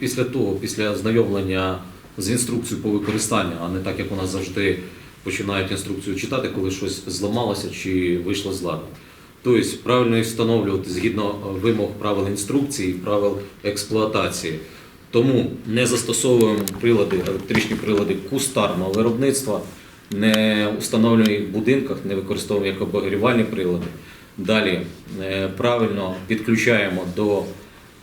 після того, після ознайомлення з інструкцією по використанню, а не так, як у нас завжди починають інструкцію читати, коли щось зламалося чи вийшло з ладу. Тобто правильно встановлювати згідно вимог правил інструкції, правил експлуатації. Тому не застосовуємо прилади, електричні прилади кустарного виробництва, не встановлюємо в будинках, не використовуємо як обогрівальні прилади. Далі е, правильно підключаємо до е,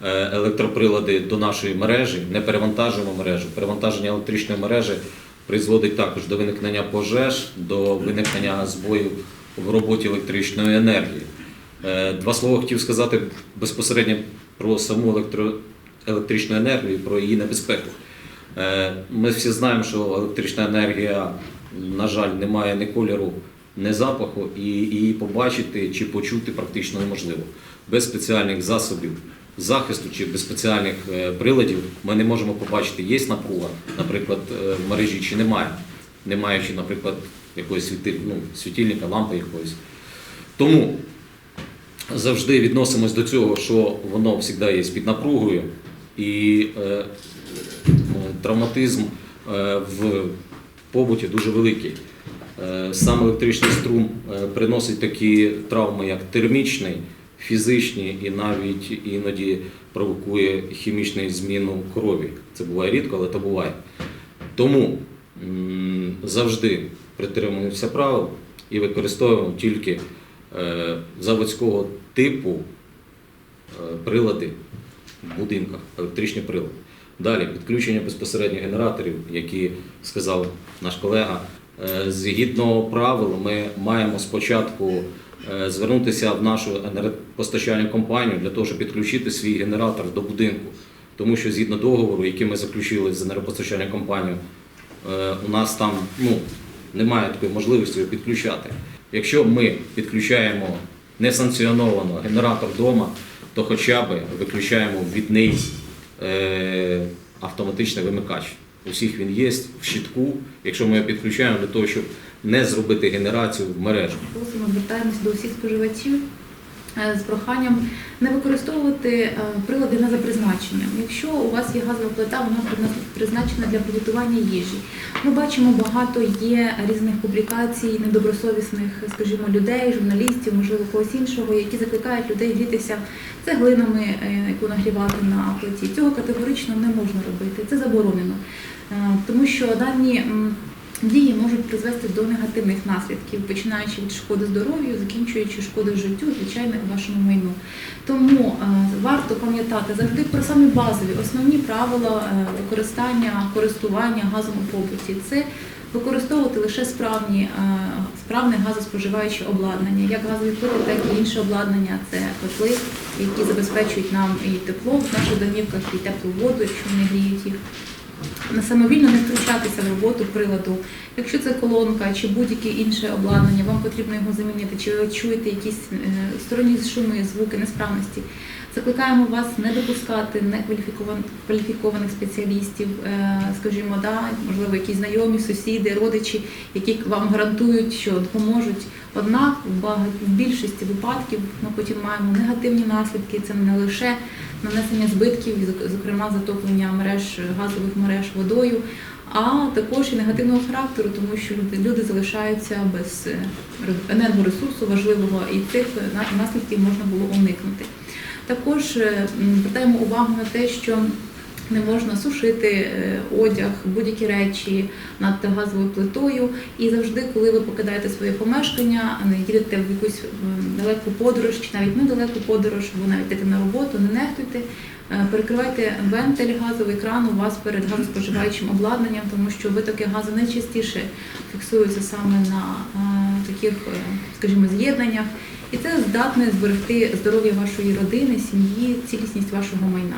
електроприлади до нашої мережі, не перевантажуємо мережу. Перевантаження електричної мережі призводить також до виникнення пожеж, до виникнення збоїв в роботі електричної енергії. Е, Два слова хотів сказати безпосередньо про саму електро... електричну енергію, про її небезпеку. Е, Ми всі знаємо, що електрична енергія, на жаль, не має ні кольору, ні запаху, і її побачити чи почути практично неможливо. Без спеціальних засобів захисту чи без спеціальних е, приладів ми не можемо побачити, є напруга, наприклад, е, в мережі чи немає, не маючи, наприклад, світи- ну, світильника, лампи якоїсь. Тому завжди відносимось до цього, що воно завжди є під напругою, і е, е, травматизм е, в побуті дуже великий. Сам електричний струм приносить такі травми, як термічний, фізичні і навіть іноді провокує хімічну зміну крові. Це буває рідко, але це буває. Тому завжди притримуємося правил і використовуємо тільки е, заводського типу е, прилади в будинках, електричні прилади. Далі підключення безпосередньо генераторів, які сказав наш колега. Е, Згідно правил, ми маємо спочатку звернутися в нашу енергопостачальну компанію для того, щоб підключити свій генератор до будинку. Тому що згідно договору, який ми заключили з енергопостачальною компанією, е, у нас там ну, немає такої можливості його підключати. Якщо ми підключаємо несанкціоновано генератор вдома, то хоча б виключаємо відний е, автоматичний вимикач. У всіх він є в щитку, якщо ми його підключаємо для того, щоб не зробити генерацію в мережу. Просимо звертаємося до усіх споживачів е, з проханням не використовувати е, прилади не за призначенням. Якщо у вас є газова плита, вона призна- призначена для приготування їжі. Ми бачимо багато є різних публікацій недобросовісних, скажімо, людей, журналістів, можливо, когось іншого, які закликають людей грітися цеглинами, е, яку нагрівати на плиті. Цього категорично не можна робити. Це заборонено, тому що дані. Дії можуть призвести до негативних наслідків, починаючи від шкоди здоров'ю, закінчуючи шкодою життю, звичайно, і вашому майну. Тому е, варто пам'ятати завжди про самі базові основні правила е, використання, користування газом у побуті. Це використовувати лише справні, е, справне газоспоживаюче обладнання, як газові плити, так і інше обладнання. Це котли, які забезпечують нам і тепло в наших домівках, і теплу воду, якщо вони гріють їх самовільно не втручатися в роботу приладу. Якщо це колонка чи будь-яке інше обладнання, вам потрібно його замінити, чи ви чуєте якісь е, сторонні шуми, звуки, несправності. Закликаємо вас не допускати некваліфікованих спеціалістів, е, скажімо, да, можливо, якісь знайомі, сусіди, родичі, які вам гарантують, що допоможуть. Однак в більшості випадків ми потім маємо негативні наслідки. Це не лише нанесення збитків, зокрема затоплення мереж газових мереж водою, а також і негативного характеру, тому що люди, залишаються без е, енергоресурсу важливого, і цих е, на- наслідків можна було уникнути. Також е, звертаємо увагу на те, що не можна сушити е, одяг, будь-які речі над газовою плитою. І завжди, коли ви покидаєте своє помешкання, їдете в якусь далеку подорож чи навіть недалеку подорож, або навіть йдете на роботу, не нехтуйте. е, Перекривайте вентиль газовий кран у вас перед газоспоживаючим обладнанням, тому що витоки газу найчастіше фіксуються саме на таких, скажімо, з'єднаннях, і це здатне зберегти здоров'я вашої родини, сім'ї, цілісність вашого майна.